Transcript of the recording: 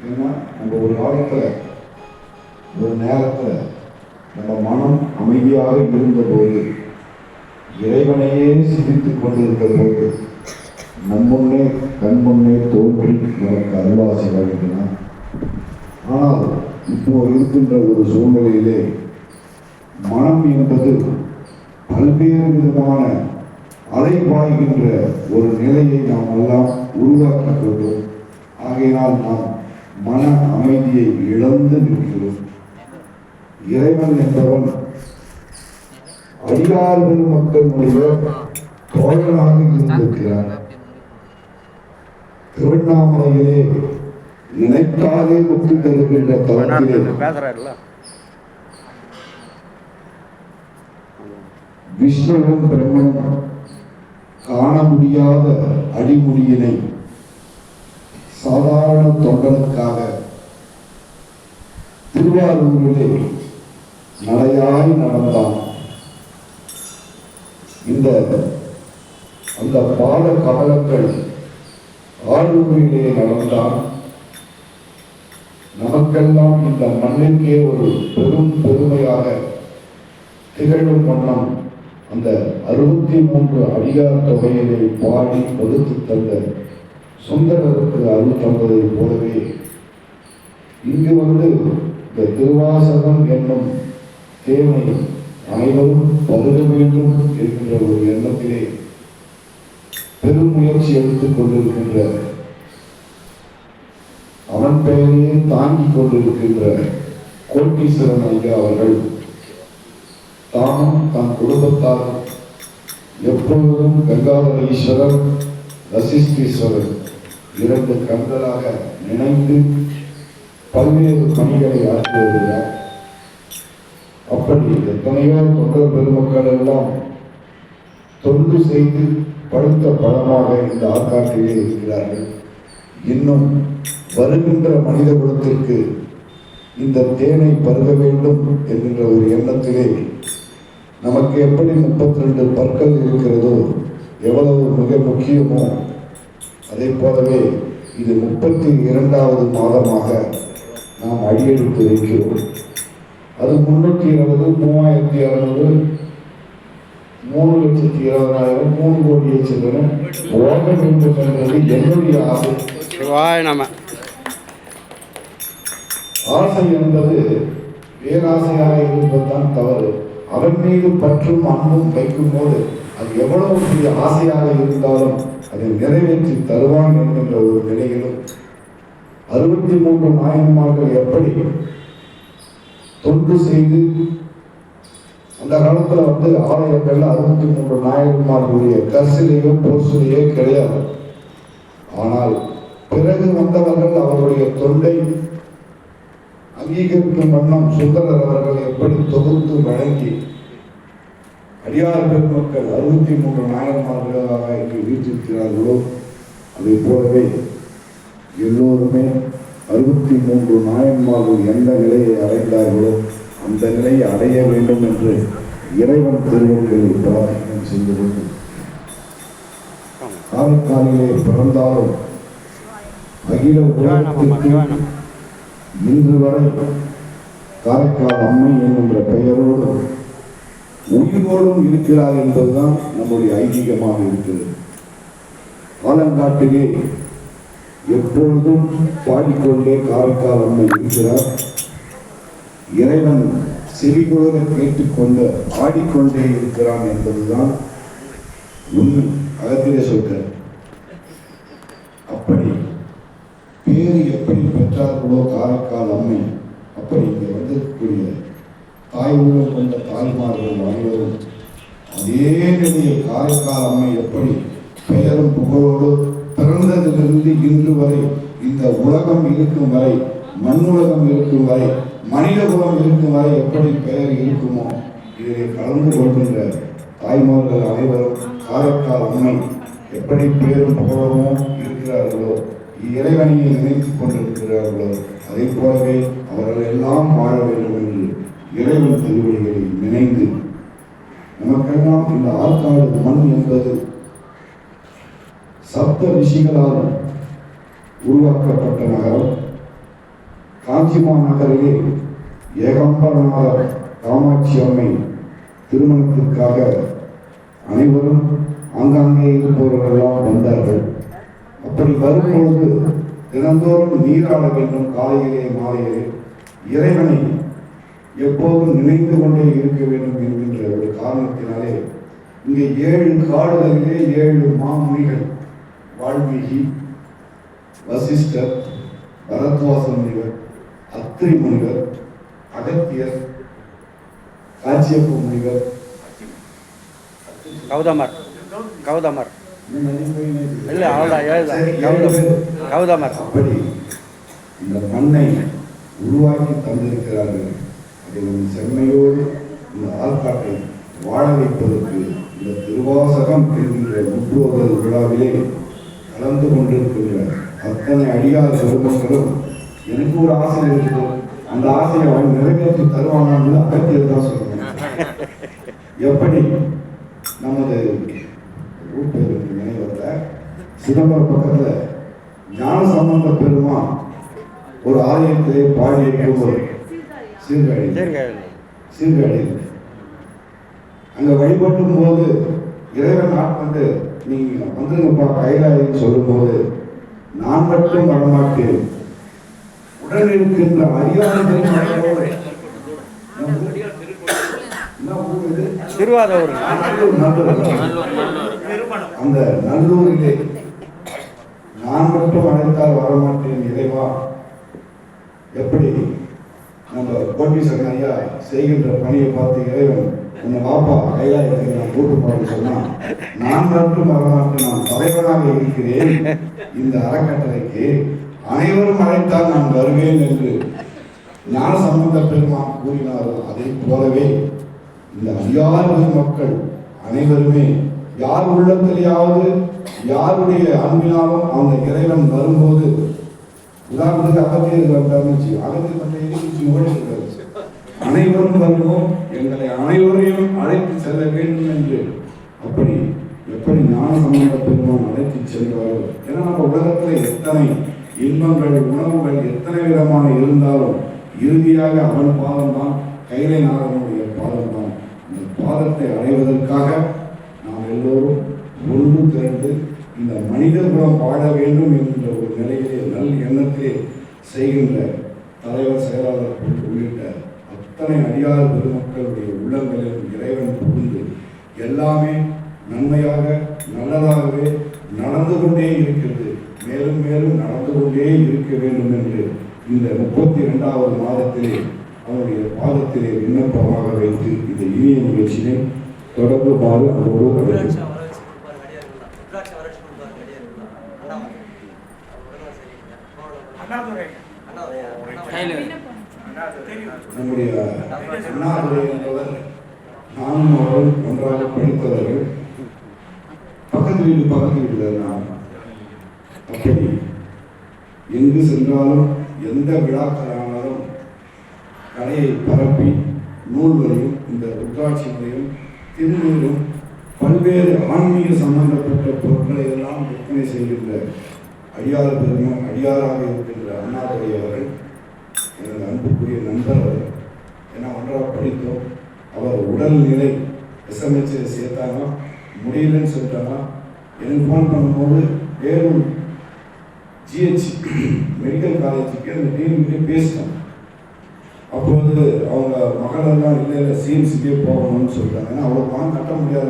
ஏன்னா நம்ம ஒரு காலத்தில் ஒரு நேரத்தில் நம்ம மனம் அமைதியாக இருந்தபோது இறைவனையே சிரித்து கொண்டிருந்த போது நம்முன்னே கண் முன்னே தோன்றி நமக்கு அருவாசி வழங்கினார் ஆனால் இப்போ இருக்கின்ற ஒரு சூழ்நிலையிலே மனம் என்பது பல்வேறு விதமான அலைபாய்கின்ற ஒரு நிலையை நாம் எல்லாம் உருவாக்கிக் கொண்டோம் ஆகையினால் நாம் மன அமைதியை இழந்து நிற்கிறோம். இறைவன் என்பவன் அடியார் பெருமக்களுடைய தோழனாக இருந்திருக்கிறார். திருவண்ணாமலையிலே நினைத்தாலே முக்தி தருகின்ற பேசுறாருல்ல. விஷ்ணுவும் பிரம்மனும் காண முடியாத அடிமுடியினை சாதாரண தொண்டனுக்காக திருவாரூரிலே நடையாய் நடந்தான். இந்த அந்த பால கமலங்கள் ஆரூரிலே நடந்தான். நமக்கெல்லாம் இந்த மண்ணிற்கே ஒரு பெரும் பெருமையாக திகழும் வண்ணம் அந்த அறுபத்தி மூன்று அடியார் தொகையினை பாடி ஒதுக்கி தந்த சுந்தரருக்கு அருள் தந்ததை போலவே இங்கு வந்து இந்த திருவாசகம் என்னும் தேவை அனைவரும் பருக வேண்டும் என்கின்ற ஒரு எண்ணத்திலே பெரும் முயற்சி எடுத்துக் கொண்டிருக்கின்ற அவன் பெயரையே தாங்கிக் கொண்டிருக்கின்ற கோட்டீஸ்வரன் ஐயா அவர்கள் தானும் தன் குடும்பத்தாரும் எப்பொழுதும் கங்காதர ஈஸ்வரர் வசிஷ்டீஸ்வரர். இரண்டு கண்களாக நினைந்து பல்வேறு பணிகளை ஆற்றி வருகிறார் அப்படி எத்தனையோ தொண்டர் பெருமக்கள் எல்லாம் தொண்டு செய்து படுத்த பழமாக இந்த ஆற்காட்டிலே இருக்கிறார்கள். இன்னும் வருகின்ற மனித குலத்திற்கு இந்த தேனை பருக வேண்டும் என்கின்ற ஒரு எண்ணத்திலே நமக்கு எப்படி முப்பத்தி ரெண்டு பற்கள் இருக்கிறதோ எவ்வளவு மிக முக்கியமோ அதே போலவே இது முப்பத்தி இரண்டாவது மாதமாக நாம் அடியெடுத்து வைக்கிறோம் அது முன்னூற்றி இருபது மூவாயிரத்தி அறுநூறு மூணு லட்சத்தி இருபதாயிரம் மூணு கோடியை செல்வனும் ஓட வேண்டும் என்பது என்னுடைய ஆசை. சிவாய நம. ஆசை என்பது பேராசையாக இருப்பதுதான் தவறு. அவன் மீது பற்றும் அன்பும் வைக்கும் போது அது எவ்வளவு பெரிய ஆசையாக இருந்தாலும் அதை நிறைவேற்றி தருவான் என்கின்ற ஒரு நிலையிலும் அறுபத்தி மூன்று நாயன்மார்கள் எப்படி தொண்டு செய்து அந்த காலத்துல வந்து ஆலயங்கள்ல அறுபத்தி மூன்று நாயன்மார்களுடைய கர்சிலேயோ பொருசிலேயோ கிடையாது. ஆனால் பிறகு வந்தவர்கள் அவருடைய தொண்டை அங்கீகரிக்கும் வண்ணம் சுந்தரர் அவர்கள் எப்படி தொகுத்து வழங்கி அடியார் பெருமக்கள் அறுபத்தி மூன்று நாயன்மார்களாக இங்கு வீற்றிருக்கிறார்களோ அதை போலவே எல்லோருமே அறுபத்தி மூன்று நாயன்மார்கள் எந்த நிலையை அடைந்தார்களோ அந்த நிலையை அடைய வேண்டும் என்று இறைவன் திருவள்ளுவரை பிரார்த்தனை செய்து கொண்டு காரைக்காலிலே பிறந்தாலும் அகில உலகத்திற்கு இன்று வரை காரைக்கால் அம்மை என்கின்ற பெயரோடு உயிரோடும் இருக்கிறார் என்பதுதான் நம்முடைய ஐதீகமாக இருக்கிறது. ஆலங்காட்டிலே எப்பொழுதும் பாடிக்கொண்டே காரைக்கால் அம்மை இருக்கிறார். இறைவன் செவிகுளர கேட்டுக்கொண்டு ஆடிக்கொண்டே இருக்கிறான் என்பதுதான் உண்மை. அகத்திலே சொல்கிறார் அப்படி பேரு எப்படி பெற்றார்களோ காரைக்கால் அம்மை அப்படி இங்கே வந்திருக்கக்கூடிய தாய் உள்ளம் கொண்ட தாய்மார்கள் அனைவரும் அதே நிலையில் காரைக்கால் அம்மை எப்படி பெயரும் புகழோடு பிறந்ததிலிருந்து இன்று வரை இந்த உலகம் இருக்கும் வரை மண் உலகம் இருக்கும் வரை மனித குலம் இருக்கும் வரை எப்படி பெயர் இருக்குமோ இதை கலந்து கொள்கின்ற தாய்மார்கள் அனைவரும் காரைக்கால் அம்மை எப்படி பேரும் புகழமோ இருக்கிறார்களோ இறைவனையை நினைத்துக் கொண்டிருக்கிறார்களோ அதை போலவே அவர்கள் எல்லாம் வாழ வேண்டும் என்று இறைவன் திருவடிகளை நினைந்து நமக்கெல்லாம் இந்த ஆற்காடு மண் என்பது சப்த ரிஷிகளால் உருவாக்கப்பட்ட நகரம். காஞ்சிமா மாநகரிலே ஏகாம்பரநாதர் காமாட்சி அம்மை திருமணத்திற்காக அனைவரும் ஆங்காங்கே இருப்பவர்களெல்லாம் வந்தார்கள். அப்படி வரும்பொழுது தினந்தோறும் நீராட வேண்டும் காலையிலே மாலையிலே இறைவனை எப்போதும் நினைந்து கொண்டே இருக்க வேண்டும் என்கின்ற ஒரு காரணத்தினாலே இங்கே ஏழு காடுகளிலே ஏழு மாமுனிகள் வால்மீகி வசிஷ்டர் பரத்வாச முனிவர் அத்திரி முனிவர் அகத்தியர் காச்சியப்ப முனிவர். கௌதமர் கௌதமர். இல்லை அவ்வளவுதான், ஏழுதான். கௌதம் கௌதமர். அப்படி இந்த மண்ணை உருவாக்கி தந்திருக்கிறார்கள். அதை ஒரு செம்மையோடு இந்த ஆள்காட்டை வாழ வைப்பதற்கு இந்த திருவாசகம் என்கின்ற முற்றோதல் விழாவிலே கலந்து கொண்டிருக்கின்ற அத்தனை அடியார் குடும்பங்களும் எனக்கு ஒரு ஆசை இருக்குது அந்த ஆசையை அவன் நிறைவேற்றி தருவானான்னு அகத்தியர் தான் சொல்லுவேன் எப்படி? நமது ஊர் பேர் எனக்கு நினைவரல சிதம்பரம் பக்கத்துல ஞான சம்பந்த பெருமான் ஒரு ஆலயத்திலே பாடி இருக்கும்போது சீர்காழி சீர்காழி அங்க வழிபட்டும் போது இறைவன் ஆட்கொண்டு நீங்க வந்துருங்கப்பா கைலாயின்னு சொல்லும்போது நான் மட்டும் வரமாட்டேன். உடன் இருக்கின்ற அறியாத திருவாரூர். அந்த நல்லூரிலே நான் மட்டும் அழைத்தால் வரமாட்டேன் இறைவா? எப்படி? நம்ம கோட்டீஸ்வரன் ஐயா செய்கின்ற பணியை பார்த்து இறைவன் உன்னை பாப்பா கைலாயத்தை நான் கூட்டு போறேன்னு சொன்னா நான் மட்டும் வரமாட்டேன் நான் தலைவனாக இருக்கிறேன். இந்த அறக்கட்டளைக்கு அனைவரும் அழைத்தால் நான் வருவேன் என்று ஞான சம்பந்த பெருமான் கூறினாரோ அதை போலவே இந்த அதிகாரி மக்கள் அனைவருமே யார் உள்ளத்திலேயாவது யாருடைய அன்பினாலும் அந்த இறைவன் வரும்போது உதாரணத்துக்கு அகத்தியர் வந்தார்னு வச்சு அகத்தியர் மற்ற எதிர்த்து அனைவரும் வருவோம். எங்களை அனைவரையும் அழைத்து செல்ல வேண்டும் என்று. அப்படி எப்படி ஞான சம்பந்த பெருமான் அழைத்து செல்வாரோ? ஏன்னா நம்ம உலகத்துல எத்தனை இன்பங்கள் உணவுகள் எத்தனை விதமான இருந்தாலும் இறுதியாக அவன் பாதம் தான் கைலை நாதனுடைய பாதம் தான் இந்த பாதத்தை அடைவதற்காக நாம் எல்லோரும் ஒன்று திரண்டு இந்த மனித குலம் வாழ வேண்டும் என்கின்ற ஒரு நிலையிலே நல் எண்ணத்திலே செய்கின்ற தலைவர் செயலாளர் உள்ளிட்ட அத்தனை அடியார் பெருமக்களுடைய உள்ளங்களில் இறைவன் புகுந்து எல்லாமே நன்மையாக நல்லதாகவே நடந்து கொண்டே இருக்கிறது. மேலும் மேலும் நடந்து கொண்டே இருக்க வேண்டும் என்று இந்த முப்பத்தி இரண்டாவது மாதத்திலே அவருடைய பாதத்திலே விண்ணப்பமாக வைத்து இந்த இனிய நிகழ்ச்சியை அண்ணாதுரை. அண்ணாமலையா நம்முடைய அண்ணாதுரை. என்பவர் நானும் அவரும் ஒன்றாக படித்தவர்கள். பக்கத்து வீடு பக்கத்து வீட்டில் நான். அப்படி எங்கு சென்றாலும் எந்த விழாக்களானாலும் கலையை பரப்பி நூல்களையும் இந்த ருத்ராட்சிகளையும் திருநீரும் பல்வேறு ஆன்மீக சம்பந்தப்பட்ட பொருட்களை எல்லாம் விற்பனை செய்கின்ற அடியார் பெருமை அடியாராக இருக்கின்ற அண்ணாதுரை அவர்கள் எனது அன்புக்குரிய நண்பர் அவர் ஏன்னா ஒன்றாக படித்தோம் அவர் உடல்நிலை எஸ்எம்ஹெச் சேர்த்தாங்க முடியலன்னு சொல்லிட்டாங்க எனக்கு ஃபோன் பண்ணும்போது வேலூர் ஜிஹெச் மெடிக்கல் காலேஜுக்கு அந்த டீமுக்கு பேசினோம். அப்போது அவங்க மகளெல்லாம் இல்லை இல்லை சிஎம்சிக்கே போகணும்னு சொல்லிட்டாங்க ஏன்னா அவ்வளோ பணம் கட்ட முடியாது.